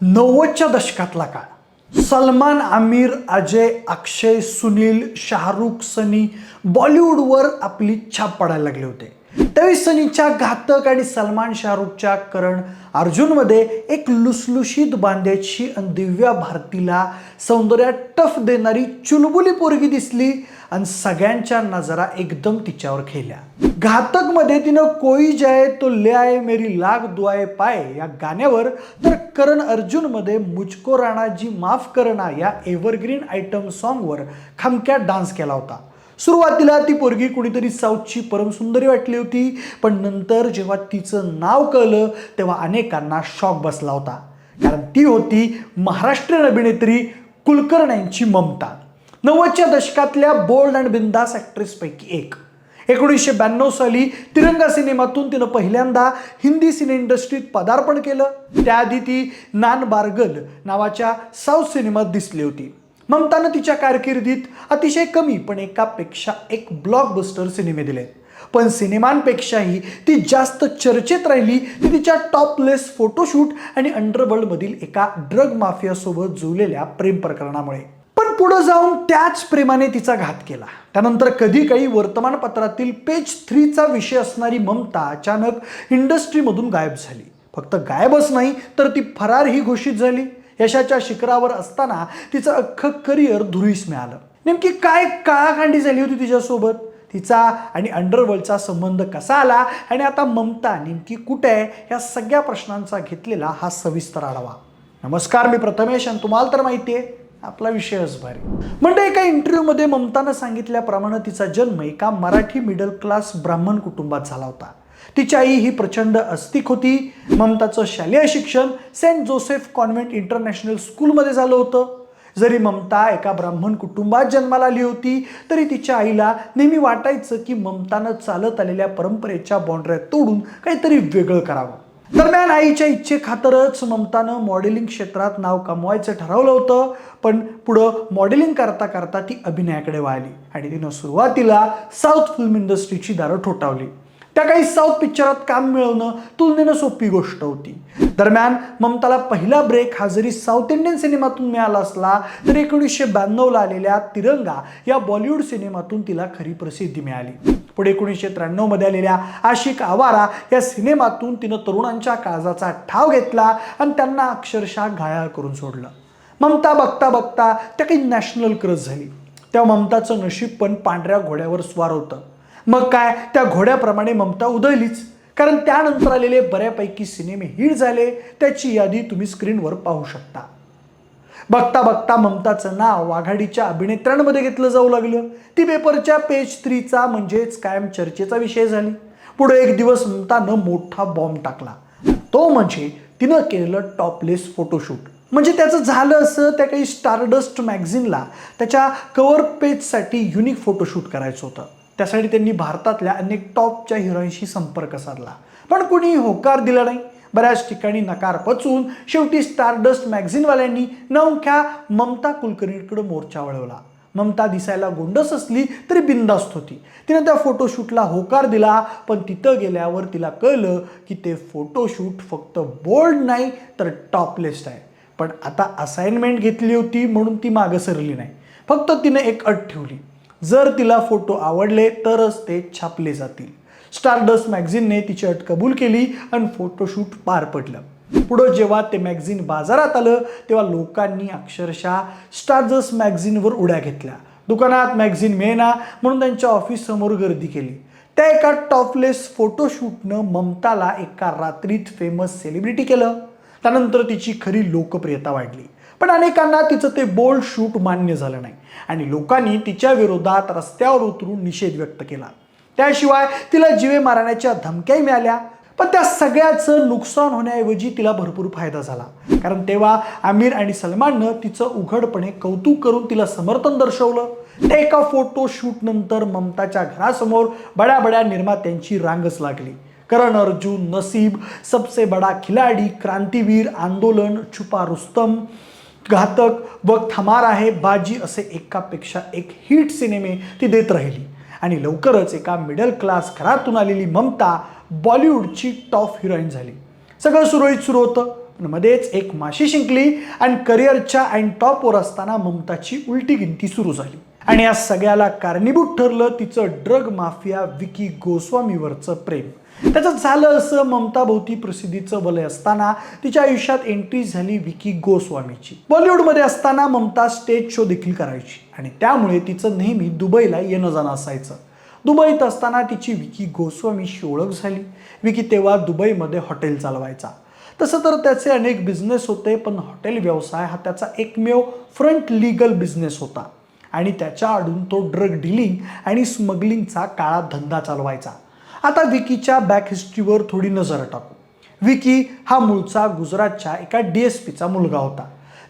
नव्वदच्या दशकातला काळ. सलमान आमिर अजय अक्षय सुनील शाहरुख सनी बॉलिवूडवर आपली छाप पडायला लागले होते. त्यावेळी सनीच्या घातक आणि सलमान शाहरुखच्या करण अर्जुनमध्ये एक लुसलुशीत बांध्याची आणि दिव्या भारतीला सौंदर्यात टफ देणारी चुलबुली पोरगी दिसली. आणि सगळ्यांच्या नजरा एकदम तिच्यावर खेळल्या. घातकमध्ये तिनं कोई जाय तो ले आय मेरी लाग दुआय पाय या गाण्यावर तर करण अर्जुनमध्ये मुचको राणा जी माफ करणा या एव्हरग्रीन आयटम सॉन्गवर खमक्यात डान्स केला होता. सुरुवातीला ती पोरगी कुणीतरी साऊथची परमसुंदरी वाटली होती पण नंतर जेव्हा तिचं नाव कळलं तेव्हा अनेकांना शॉक बसला होता. कारण ती होती महाराष्ट्रीयन अभिनेत्री कुलकर्ण्यांची ममता. नव्वदच्या दशकातल्या बोल्ड अँड बिंदास ॲक्ट्रेसपैकी एक. एकोणीसशे ब्याण्णव साली तिरंगा सिनेमातून तिनं पहिल्यांदा हिंदी सिने इंडस्ट्रीत पदार्पण केलं. त्याआधी ती नान बार्गल नावाच्या साऊथ सिनेमात दिसली होती. ममतानं तिच्या कारकिर्दीत अतिशय कमी पण एकापेक्षा एक ब्लॉकबस्टर सिनेमे दिले. पण सिनेमांपेक्षाही ती जास्त चर्चेत राहिली ती तिच्या टॉपलेस फोटोशूट आणि अंडरवर्ल्डमधील एका ड्रग माफियासोबत जुळलेल्या प्रेम प्रकरणामुळे. पण पुढं जाऊन त्याच प्रेमाने तिचा घात केला. त्यानंतर कधी काही वर्तमानपत्रातील पेज थ्रीचा विषय असणारी ममता अचानक इंडस्ट्रीमधून गायब झाली. फक्त गायबच नाही तर ती फरार ही घोषित झाली. यशाच्या शिखरावर असताना तिचं अख्खं करिअर धुरीस मिळालं. नेमकी काय काळाखांडी झाली होती तिच्यासोबत? तिचा आणि अंडरवर्ल्डचा संबंध कसा आला? आणि आता ममता नेमकी कुठे आहे? या सगळ्या प्रश्नांचा घेतलेला हा सविस्तर आढावा. नमस्कार मी प्रथमेश आणि तुम्हाला तर माहिती आहे आपला विषयच भारी. म्हणजे एका इंटरव्ह्यूमध्ये ममतानं सांगितल्याप्रमाणे तिचा जन्म एका मराठी मिडल क्लास ब्राह्मण कुटुंबात झाला होता. तिची आई ही प्रचंड अस्तिक होती. ममताचं शालेय शिक्षण सेंट जोसेफ कॉन्व्हेंट इंटरनॅशनल स्कूलमध्ये झालं होतं. जरी ममता एका ब्राह्मण कुटुंबात जन्माला आली होती तरी तिच्या आईला नेहमी वाटायचं की ममतानं चालत आलेल्या परंपरेच्या बाउंड्र्या तोडून काहीतरी वेगळं करावं. दरम्यान आईच्या इच्छेखातरच ममतानं मॉडेलिंग क्षेत्रात नाव कमवायचं ठरवलं होतं पण पुढं मॉडेलिंग करता करता ती अभिनयाकडे वळाली आणि तिनं सुरुवातीला साऊथ फिल्म इंडस्ट्रीची दारं ठोठावली. त्या काही साऊथ पिक्चरात काम मिळवणं तुलनेनं सोपी गोष्ट होती. दरम्यान ममताला पहिला ब्रेक हा जरी साऊथ इंडियन सिनेमातून मिळाला असला तरी एकोणीसशे ब्याण्णवला आलेल्या तिरंगा या बॉलिवूड सिनेमातून तिला खरी प्रसिद्धी मिळाली. पुढे एकोणीसशे त्र्याण्णवमध्ये आलेल्या आशिक आवारा या सिनेमातून तिनं तरुणांच्या काळजाचा ठाव घेतला आणि त्यांना अक्षरशः घायाळ करून सोडलं. ममता बघता बघता त्या काही नॅशनल क्रज झाली. तेव्हा ममताचं नशीब पण पांढऱ्या घोड्यावर स्वार होतं. मग काय? त्या घोड्याप्रमाणे ममता उदयलीच. कारण त्यानंतर आलेले बऱ्यापैकी सिनेमे हिट झाले. त्याची यादी तुम्ही स्क्रीनवर पाहू शकता. बघता बघता ममताचं नाव आघाडीच्या अभिनेत्र्यांमध्ये घेतलं जाऊ लागलं. ती पेपरच्या पेज थ्रीचा म्हणजेच कायम चर्चेचा विषय झाली. पुढे एक दिवस ममतानं मोठा बॉम्ब टाकला. तो म्हणजे तिनं केलेलं टॉपलेस फोटोशूट. म्हणजे त्याचं झालं असं त्या काही स्टारडस्ट मॅगझिनला त्याच्या कवर पेजसाठी युनिक फोटोशूट करायचं होतं. त्यासाठी त्यांनी भारतातल्या अनेक टॉपच्या हिरोईनशी संपर्क साधला. पण कुणी होकार दिला नाही. बऱ्याच ठिकाणी नकार पचून शेवटी स्टारडस्ट मॅगझिनवाल्यांनी नवख्या ममता कुलकर्णीकडे मोर्चा वळवला. ममता दिसायला गोंडस असली तरी बिंदास्त होती. तिने त्या फोटोशूटला होकार दिला पण तिथं गेल्यावर तिला कळलं की ते फोटोशूट फक्त बोल्ड नाही तर टॉपलेस्ट आहे. पण आता असाइनमेंट घेतली होती म्हणून ती मागं सरली नाही. फक्त तिने एक अट ठेवली. जर तिला फोटो आवडले तरच ते छापले जातील. स्टारडस्ट मॅगझिनने तिची अट कबूल केली आणि फोटोशूट पार पडलं. पुढं जेव्हा ते मॅगझिन बाजारात आलं तेव्हा लोकांनी अक्षरशः स्टारडस्ट मॅगझिनवर उड्या घेतल्या. दुकानात मॅगझिन मिळेना म्हणून त्यांच्या ऑफिससमोर गर्दी केली. त्या एका टॉपलेस फोटोशूटनं ममताला एका रात्रीत फेमस सेलिब्रिटी केलं. त्यानंतर तिची खरी लोकप्रियता वाढली. पण अनेकांना तिचं ते बोल्ड शूट मान्य झालं नाही. आणि लोकांनी तिच्या विरोधात रस्त्यावर उतरून निषेध व्यक्त केला. त्याशिवाय तिला जीवे मारण्याच्या धमक्याही मिळाल्या पण त्या सगळ्याचं नुकसान होण्याऐवजी तिला भरपूर फायदा झाला. कारण तेव्हा आमिर आणि सलमाननं तिचं उघडपणे कौतुक करून तिला समर्थन दर्शवलं. ते एका फोटो शूट नंतर ममताच्या घरासमोर बड्या बड्या निर्मात्यांची रांगच लागली. करण अर्जुन नसीब सबसे बडा खिलाडी क्रांतीवीर आंदोलन छुपा रुस्तम घातक व थमार आहे बाजी असे एकापेक्षा एक हिट सिनेमे ती देत राहिली. आणि लवकरच एका मिडल क्लास घरातून आलेली ममता बॉलिवूडची टॉप हिरोईन झाली. सगळं सुरळीत सुरू होतं पण मध्येच एक माशी शिंकली आणि करिअरच्या अँड टॉपवर असताना ममताची उलटी गिनती सुरू झाली. आणि या सगळ्याला कारणीभूत ठरलं तिचं ड्रग माफिया विकी गोस्वामीवरचं प्रेम. त्याचं झालं असं ममता भोवती प्रसिद्धीचं वलय असताना तिच्या आयुष्यात एंट्री झाली विकी गोस्वामीची. बॉलिवूडमध्ये असताना ममता स्टेज शो देखील करायची. आणि त्यामुळे तिचं नेहमी दुबईला येणं जाणं असायचं. दुबईत असताना तिची विकी गोस्वामीशी ओळख झाली. विकी तेव्हा दुबईमध्ये हॉटेल चालवायचा. तसं तर त्याचे अनेक बिझनेस होते पण हॉटेल व्यवसाय हा त्याचा एकमेव फ्रंट लीगल बिझनेस होता. आणि त्याच्या आडून तो ड्रग डिलिंग आणि स्मगलिंगचा काळा धंदा चालवायचा. आता विकीच्या बॅक हिस्ट्रीवर थोडी नजर टाकू. विकी हा मूळचा गुजरातच्या एका डी एस पीचा मुलगा होता.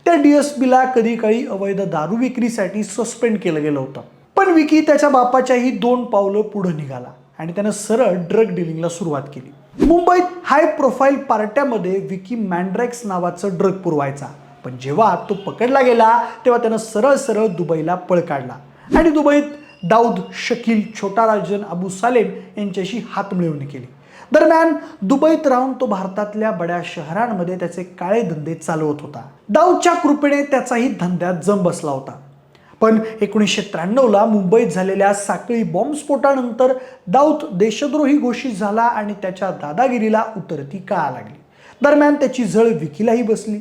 त्या डी एस पीला कधी काळी अवैध दारू विक्रीसाठी सस्पेंड केलं गेलं होतं. पण विकी त्याच्या बापाच्याही दोन पावलं पुढं निघाला आणि त्यानं सरळ ड्रग डिलिंगला सुरुवात केली. मुंबईत हाय प्रोफाईल पार्ट्यामध्ये विकी मॅन्ड्रॅक्स नावाचं ड्रग पुरवायचा. पण जेव्हा तो पकडला गेला तेव्हा त्यानं सरळ सरळ दुबईला पळ काढला. आणि दुबईत दाऊद शकील छोटा राजन अबू सालेम यांच्याशी हात मिळवणी केली. दरम्यान दुबईत राहून तो भारतातल्या बड्या शहरांमध्ये त्याचे काळे धंदे चालवत होता. दाऊदच्या कृपेने त्याचाही धंद्यात जम बसला होता. पण एकोणीसशे त्र्याण्णवला मुंबईत झालेल्या साखळी बॉम्बस्फोटानंतर दाऊद देशद्रोही घोषित झाला आणि त्याच्या दादागिरीला उतरती काळा लागली. दरम्यान त्याची झळ विकीलाही बसली.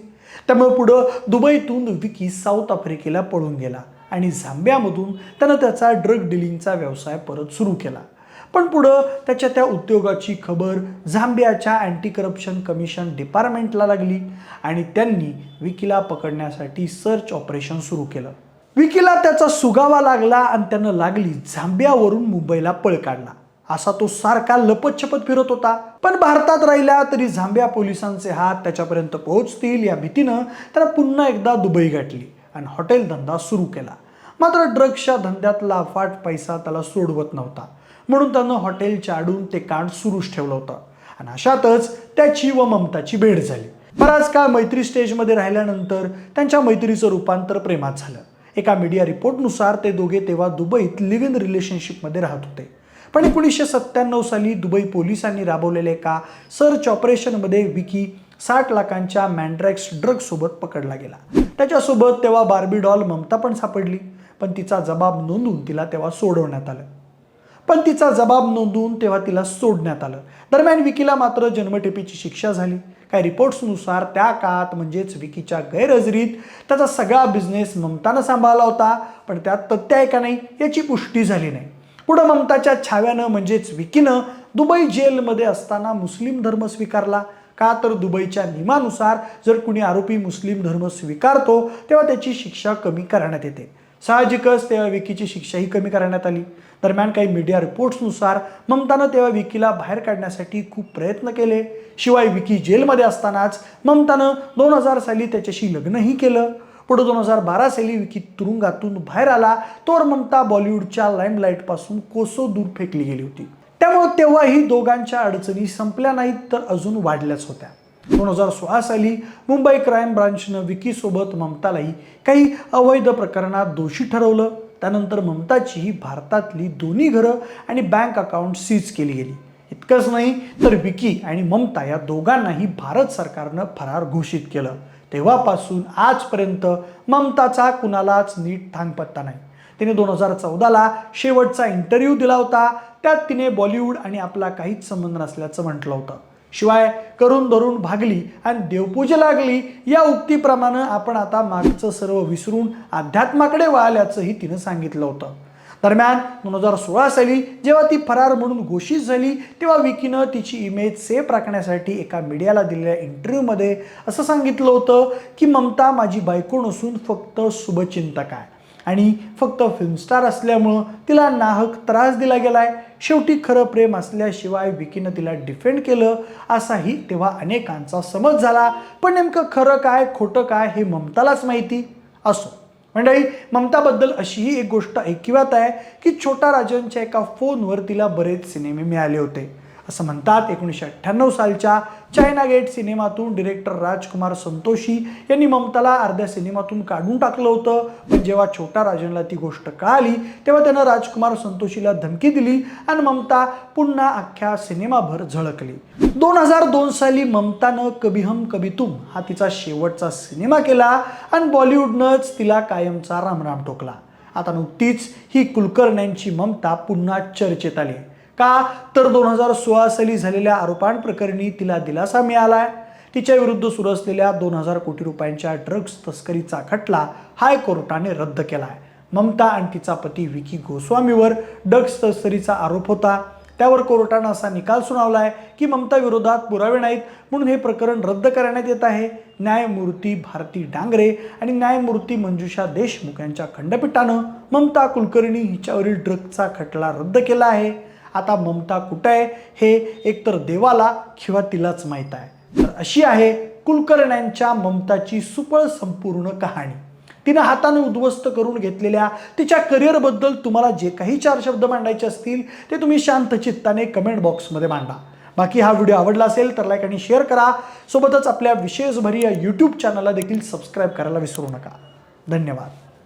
त्यामुळे पुढं दुबईतून विकी साऊथ आफ्रिकेला पळून गेला. आणि झांब्यामधून त्यानं त्याचा ड्रग डिलिंगचा व्यवसाय परत सुरू केला. पण पुढं त्याच्या त्या उद्योगाची खबर झांबियाच्या अँटी करप्शन कमिशन डिपार्टमेंटला लागली आणि त्यांनी विकीला पकडण्यासाठी सर्च ऑपरेशन सुरू केलं. विकीला त्याचा सुगावा लागला आणि त्यानं लागली झांबियावरून मुंबईला पळ काढला. असा तो सारखा लपतछपत फिरत होता. पण भारतात राहिला तरी झांबिया पोलिसांचे हात त्याच्यापर्यंत पोहोचतील या भीतीनं त्याला पुन्हा एकदा दुबई गाठली. आणि हॉटेल धंदा सुरू केला. मात्र ड्रग्सच्या धंद्यातला अफाट पैसा त्याला सोडवत नव्हता. म्हणून त्यानं हॉटेलच्या आडून ते कांड सुरूच ठेवलं होतं. आणि अशातच त्याची व ममताची भेट झाली. बराच काळ मैत्री स्टेजमध्ये राहिल्यानंतर त्यांच्या मैत्रीचं रूपांतर प्रेमात झालं. एका मीडिया रिपोर्टनुसार ते दोघे तेव्हा दुबईत लिव्ह इन रिलेशनशिपमध्ये राहत होते. पण एकोणीसशे सत्त्याण्णव साली दुबई पोलिसांनी राबवलेल्या एका सर्च ऑपरेशनमध्ये विकी साठ लाखांच्या मॅन्ड्रॅक्स ड्रगसोबत पकडला गेला. त्याच्यासोबत तेव्हा बार्बी डॉल ममता पण सापडली. पण तिचा जबाब नोंदवून तिला तेव्हा सोडवण्यात आलं. पण तिचा जबाब नोंदवून तेव्हा तिला सोडण्यात आलं. दरम्यान विकीला मात्र जन्मठेपीची शिक्षा झाली. काही रिपोर्ट्सनुसार त्या काळात म्हणजेच विकीच्या गैरहजेरीत त्याचा सगळा बिझनेस ममतानं सांभाळला होता. पण त्यात तथ्य आहे का नाही याची पुष्टी झाली नाही. पुढं ममताच्या छाव्यानं म्हणजेच विकीनं दुबई जेलमध्ये असताना मुस्लिम धर्म स्वीकारला. का तर दुबईच्या नियमानुसार जर कुणी आरोपी मुस्लिम धर्म स्वीकारतो तेव्हा त्याची शिक्षा कमी करण्यात येते. साहजिकच तेव्हा विकीची शिक्षाही कमी करण्यात आली. दरम्यान काही मीडिया रिपोर्ट्सनुसार ममतानं तेव्हा विकीला बाहेर काढण्यासाठी खूप प्रयत्न केले. शिवाय विकी जेलमध्ये असतानाच ममतानं दोन हजार साली त्याच्याशी लग्नही केलं. पुढे दोन हजार बारा साली विकी तुरुंगातून बाहेर आला तोर ममता बॉलिवूडच्या लाईमलाईटपासून कोसो दूर फेकली गेली होती. त्यामुळे तेव्हाही दोघांच्या अडचणी संपल्या नाहीत तर अजून वाढल्याच होत्या. दोन हजार सोळा साली मुंबई क्राईम ब्रांचनं विकीसोबत ममतालाही काही अवैध प्रकरणात दोषी ठरवलं. त्यानंतर ममताचीही भारतातली दोन्ही घरं आणि बँक अकाउंट सीज केली गेली. इतकंच नाही तर विकी आणि ममता या दोघांनाही भारत सरकारनं फरार घोषित केलं. तेव्हापासून आजपर्यंत ममताचा कुणालाच नीट थांगपत्ता नाही. तिने दोन हजार चौदाला शेवटचा इंटरव्ह्यू दिला होता. त्यात तिने बॉलिवूड आणि आपला काहीच संबंध नसल्याचं म्हटलं होतं. शिवाय करून धरून भागली आणि देवपूजा लागली या उक्तीप्रमाणे आपण आता मागचं सर्व विसरून अध्यात्माकडे वळाल्याचंही तिनं सांगितलं होतं. दरम्यान दोन हजार सोळा साली जेव्हा ती फरार म्हणून घोषित झाली तेव्हा विकीनं तिची इमेज सेफ राखण्यासाठी एका मीडियाला दिलेल्या इंटरव्ह्यूमध्ये असं सांगितलं होतं की ममता माझी बायको नसून फक्त शुभचिंतक आहे. आणि फक्त फिल्मस्टार असल्यामुळं तिला नाहक त्रास दिला गेलाय. शेवटी खरं प्रेम असल्याशिवाय विकीनं तिला डिफेंड केलं असाही तेव्हा अनेकांचा समज झाला. पण नेमकं खरं काय खोटं काय हे ममतालाच माहिती असो. मंडळी ममताबद्दल अशीही एक गोष्ट ऐकिवात आहे की छोटा राजनच्या एका फोनवर तिला बरेच सिनेमे मिळाले होते. असं म्हणतात एकोणीसशे अठ्ठ्याण्णव सालच्या चायना गेट सिनेमातून डिरेक्टर राजकुमार संतोषी यांनी ममताला अर्ध्या सिनेमातून काढून टाकलं होतं. पण जेव्हा छोटा राजनला ती गोष्ट कळाली तेव्हा त्यानं राजकुमार संतोषीला धमकी दिली आणि ममता पुन्हा अख्ख्या सिनेमाभर झळकली. दोन हजार दोन साली ममतानं कभी हम कभी तुम हा तिचा शेवटचा सिनेमा केला आणि बॉलिवूडनंच तिला कायमचा रामराम ठोकला. आता नुकतीच ही कुलकर्ण्यांची ममता पुन्हा चर्चेत आली. का? तर दोन हजार सोळा साली झालेल्या आरोपांप्रकरणी तिला दिलासा मिळालाय. तिच्या विरुद्ध सुरू असलेल्या दोन हजार कोटी रुपयांच्या ड्रग्ज तस्करीचा खटला हायकोर्टाने रद्द केलाय. ममता आणि तिचा पती विकी गोस्वामीवर ड्रग्ज तस्करीचा आरोप होता. त्यावर कोर्टानं असा निकाल सुनावलाय की ममता विरोधात पुरावे नाहीत म्हणून हे प्रकरण रद्द करण्यात येत आहे. न्यायमूर्ती भारती डांगरे आणि न्यायमूर्ती मंजुषा देशमुख यांच्या खंडपीठानं ममता कुलकर्णी हिच्यावरील ड्रग्जचा खटला रद्द केला आहे. आता ममता कुठं आहे हे एकतर देवाला किंवा तिलाच माहीत आहे. तर अशी आहे कुलकर्ण्यांच्या ममताची सुपळ संपूर्ण कहाणी. तिनं हाताने उद्ध्वस्त करून घेतलेल्या तिच्या करिअरबद्दल तुम्हाला जे काही चार शब्द मांडायचे असतील ते तुम्ही शांत चित्ताने कमेंट बॉक्समध्ये मांडा. बाकी हा व्हिडिओ आवडला असेल तर लाईक आणि शेअर करा. सोबतच आपल्या विशेषभरी या यूट्यूब चॅनलला देखील सबस्क्राईब करायला विसरू नका. धन्यवाद.